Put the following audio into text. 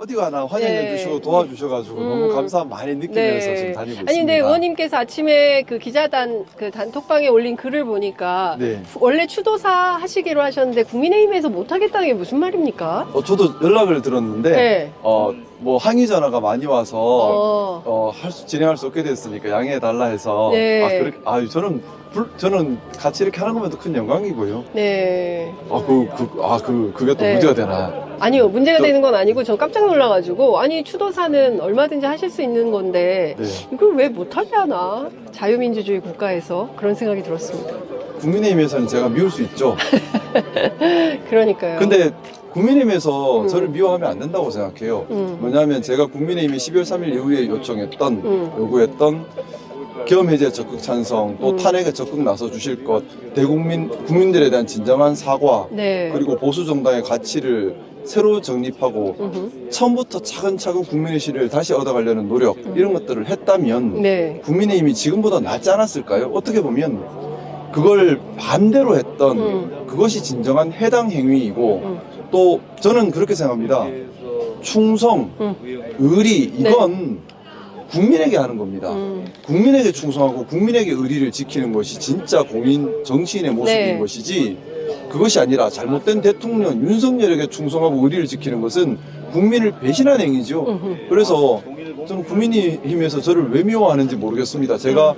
어디 가나 환영해 네. 주시고 도와주셔가지고 음. 너무 감사함 많이 느끼면서 네. 지금 다니고 있습니다. 아니 근데 의원님께서 아침에 그 기자단 그 단톡방에 올린 글을 보니까 네. 원래 추도사 하시기로 하셨는데 국민의힘에서 못 하겠다는 게 무슨 말입니까? 어, 저도 연락을 들었는데 네. 어, 뭐 항의 전화가 많이 와서 어. 어, 할 수, 진행할 수 없게 됐으니까 양해해 달라 해서 네. 아, 그렇게 아, 저는 불- 저는 같이 이렇게 하는 것만 큰 영광이고요. 네. 아, 그, 그, 아, 그, 그게 또 네. 문제가 되나. 아니요, 문제가 저- 되는 건 아니고 전 깜짝 놀라가지고 아니 추도사는 얼마든지 하실 수 있는 건데 네. 이걸 왜 못하게 하나? 자유민주주의 국가에서 그런 생각이 들었습니다. 국민의힘에서는 제가 미울 수 있죠. 그러니까요. 근데 국민의힘에서 음. 저를 미워하면 안 된다고 생각해요. 음. 왜냐하면 제가 국민의힘이 12월 3일 이후에 요청했던, 음. 요구했던 계엄 해제 적극 찬성, 또 음. 탄핵에 적극 나서 주실 것, 대국민, 국민들에 대한 진정한 사과, 네. 그리고 보수 정당의 가치를 새로 정립하고 음흠. 차근차근 국민의 시를 다시 얻어가려는 노력 이런 것들을 했다면 네. 국민의힘이 지금보다 낫지 않았을까요? 어떻게 보면 그걸 반대로 했던 음. 그것이 진정한 해당 행위이고 음. 또 저는 그렇게 생각합니다. 충성, 음. 의리 이건 국민에게 하는 겁니다. 음. 국민에게 충성하고 국민에게 의리를 지키는 것이 진짜 공인 정치인의 모습인 네. 것이지 그것이 아니라 잘못된 대통령 윤석열에게 충성하고 의리를 지키는 것은 국민을 배신한 행위죠. 음흠. 그래서 저는 국민의힘에서 저를 왜 미워하는지 모르겠습니다. 제가